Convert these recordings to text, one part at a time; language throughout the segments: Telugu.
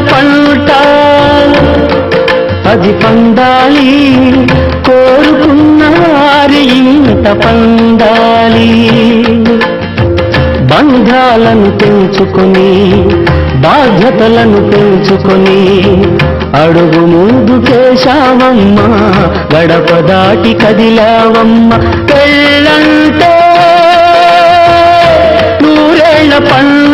పంట అది పండాలి కోరుకున్న ఇంత ఇంట పండాలి. బంధాలను పెంచుకొని బాధ్యతలను పెంచుకొని అడుగు ముందు కేశావమ్మ గడప దాటి కదిలావమ్మ. పెళ్ళంటే నూరేళ్ళ పంట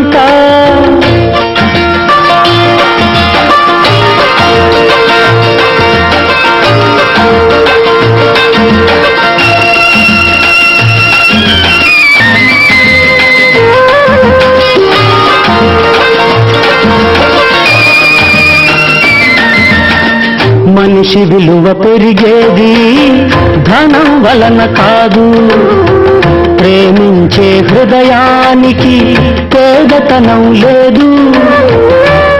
మనిషి విలువ పెరిగేది ధనం వలన కాదు. ప్రేమించే హృదయానికి పేదతనం లేదు.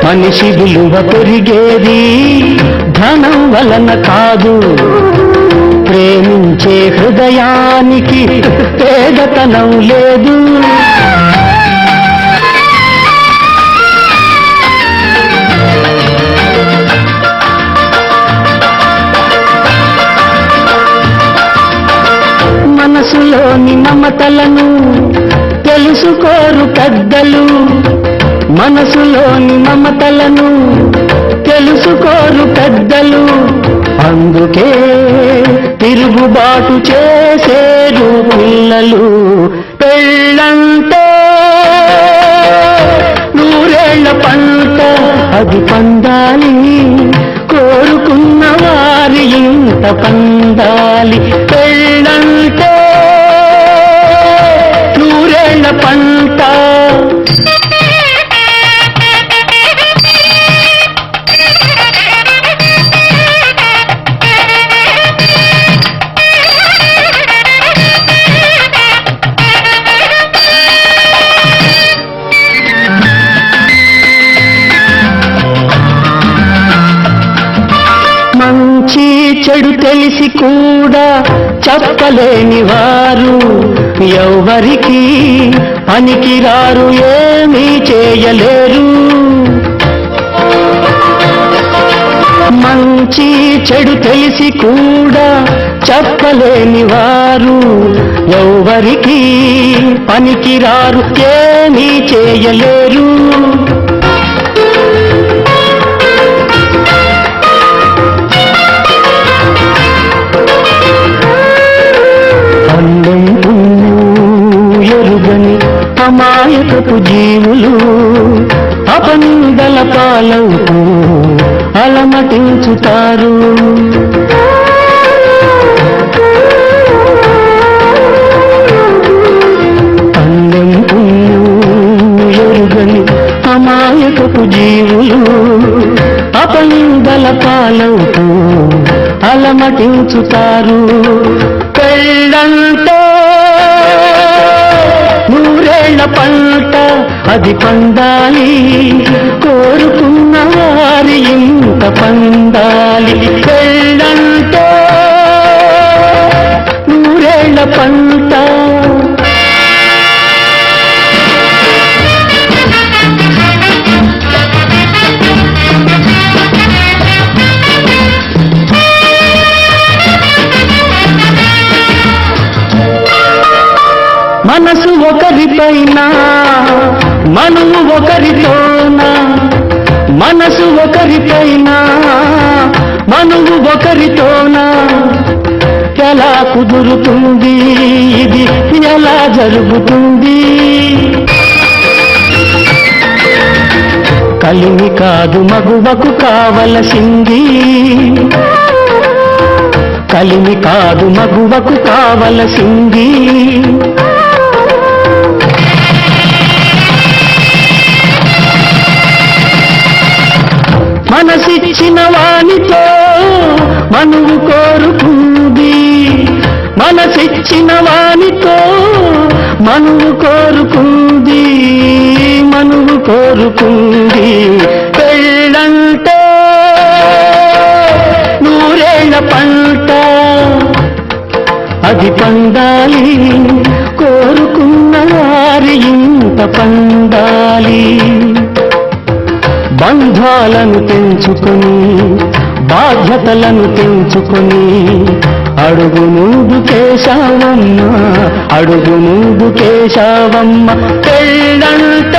మనిషి విలువ పెరిగేది ధనం వలన కాదు. ప్రేమించే హృదయానికి పేదతనం లేదు. మమతలను తెలుసుకోరు పెద్దలు. మనసులోని మమతలను తెలుసుకోరు పెద్దలు. అందుకే తిరుగుబాటు చేసేరు పిల్లలు. పంట. మంచి చెడు తెలిసి కూడా చెప్పలేని వారు. ఎవరికి పనికిరారు ఏమీ చేయలేరు. మంచి చెడు తెలిసి కూడా చెప్పలేని వారు ఎవరికి పనికిరారు ఏమీ చేయలేరు. ఎరుగని అమాయకపు జీవులు అపనిందల పాలవుతూ అలమటించుతారు. అందం ఎరుగని అమాయకపు జీవులు అపనిందల పాలవుతూ అలమటించుతారు. పెళ్ళంటే నూరేళ్ళ పంట అది పండాలి. కోరుకున్న వారి ఇంత పండాలి. పెళ్ళంటే నూరేళ్ళ పంట మనము ఒకరితోన? మనసు ఒకరిపైన మనువు ఒకరితోనా? ఎలా కుదురుతుంది ఇది? ఎలా జరుగుతుంది? కలిమి కాదు మగువకు కావలసింది. కలిమి కాదు మగువకు కావలసింది. మనసిచ్చిన వానితో మనువు కోరుకుంది. మనసిచ్చిన వానితో మనువు కోరుకుంది. మనువు కోరుకుంది. పెళ్ళంటే నూరేళ్ళ పంట అది పండాలి. కోరుకున్న వారి ఇంత పండాలి. బంధాలను తెంచుకొని బాధ్యతలను తెంచుకొని అడుగు ముందు కేశావమ్మ అడుగు ముందు కేశావమ్మ పెళ్ళంటే